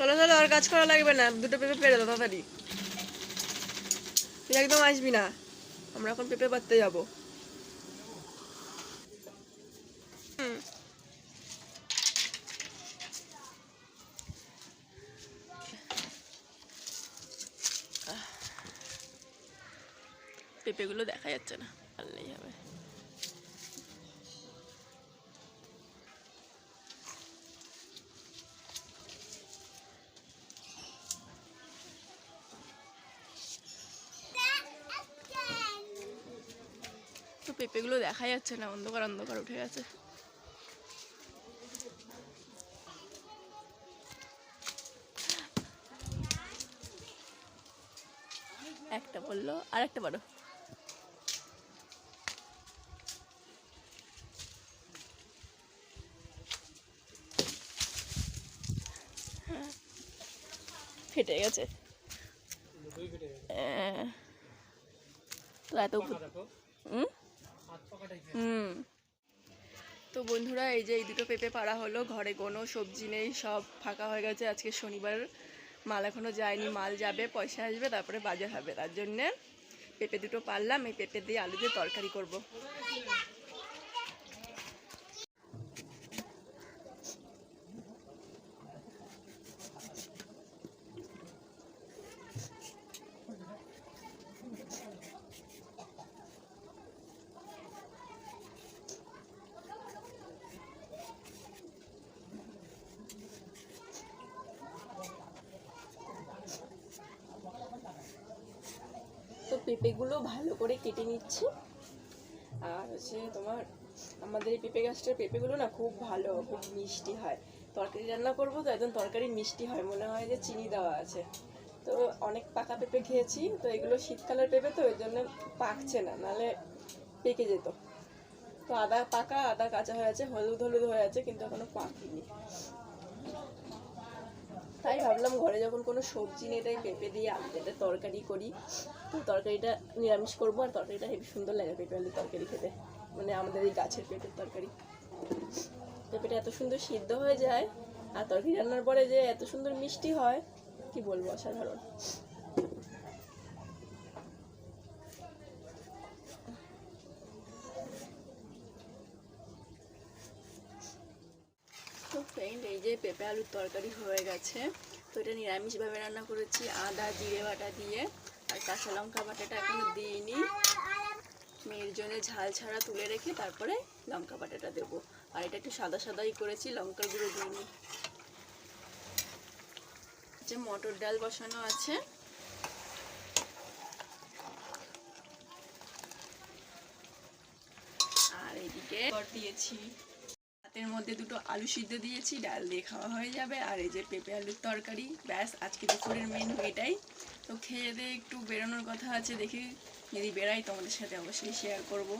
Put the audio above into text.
চলো চলো, আর কাজ করা লাগবে না। দুটো পেঁপে পেরে দাও তাড়াতাড়ি। তুই একদম আসবি না। আমরা এখন পেঁপে পাততে যাব। পেঁপেগুলো দেখা যাচ্ছে না পারলেই হবে তো পেঁপেগুলো দেখা যাচ্ছে না অন্ধকার অন্ধকার উঠে গেছে। একটা বলল আর একটা বড় ফেটে গেছে। আহ, তো এত হুম? হুম। তো বন্ধুরা, এই যে এই দুটো পেঁপে পাড়া হলো, ঘরে কোনো সবজি নেই, সব ফাঁকা হয়ে গেছে। আজকে শনিবার, মাল এখনও যায়নি, মাল যাবে, পয়সা আসবে, তারপরে বাজার হবে। তার জন্যে পেঁপে দুটো পারলাম এই পেঁপে দিয়ে আলু দিয়ে তরকারি করব। পেঁপেগুলো ভালো করে কেটে নিচ্ছি। আর হচ্ছে তোমার আমাদের এই পেঁপে গাছটার পেঁপেগুলো না খুব ভালো, খুব মিষ্টি হয়। তরকারি রান্না করব তো একদম তরকারি মিষ্টি হয়, মনে হয় যে চিনি দেওয়া আছে। তো অনেক পাকা পেঁপে খেয়েছি, তো এগুলো শীতকালের পেঁপে তো ওই জন্য পাকছে না নাহলে পেকে যেত। তো আদা পাকা, আদা কাঁচা হয়ে আছে, হলুদ হলুদ হয়ে আছে, কিন্তু এখনও পাকেনি। তাই ভাবলাম ঘরে যখন কোনো সবজি নেই, তাই পেঁপে দিয়ে আলু তরকারি করি। তো তরকারিটা নিরামিষ করব আর তরকারিটা হেবি সুন্দর লাগে পেঁপে আলুর তরকারি খেতে। মানে আমাদের এই গাছের পেঁপের তরকারি। পেঁপেটা এত সুন্দর সিদ্ধ হয়ে যায়, আর তরকারি রান্নার পরে যে এত সুন্দর মিষ্টি হয়, কি বলব অসাধারণ তো ফ্রেন্ড এই যে পেঁপে আলুর তরকারি হয়ে গেছে। তো এটা নিরামিষভাবে রান্না করেছি, আদা, জিরে বাটা দিয়ে। আর কাঁচা লঙ্কা বাটাটা এখনও দিইনি। মেয়ের জন্য ঝাল ছাড়া তুলে রেখে তারপরে লঙ্কা বাটাটা দেবো। আর এটা একটু সাদা সাদাই করেছি, লঙ্কার গুঁড়ো দিইনি। যে মটর ডাল বসানো আছে। আর এদিকে দিয়েছি। ভাতের মধ্যে দুটো আলু সিদ্ধ দিয়েছি, ডাল দিয়ে খাওয়া হয়ে যাবে। আর এই যে পেঁপে আলুর তরকারি, ব্যাস, আজকে দুপুরের মেনু এটাই। তো খেয়ে দিয়ে একটু বেরোনোর কথা আছে, দেখি যদি বেরাই তোমাদের সাথে অবশ্যই শেয়ার করব।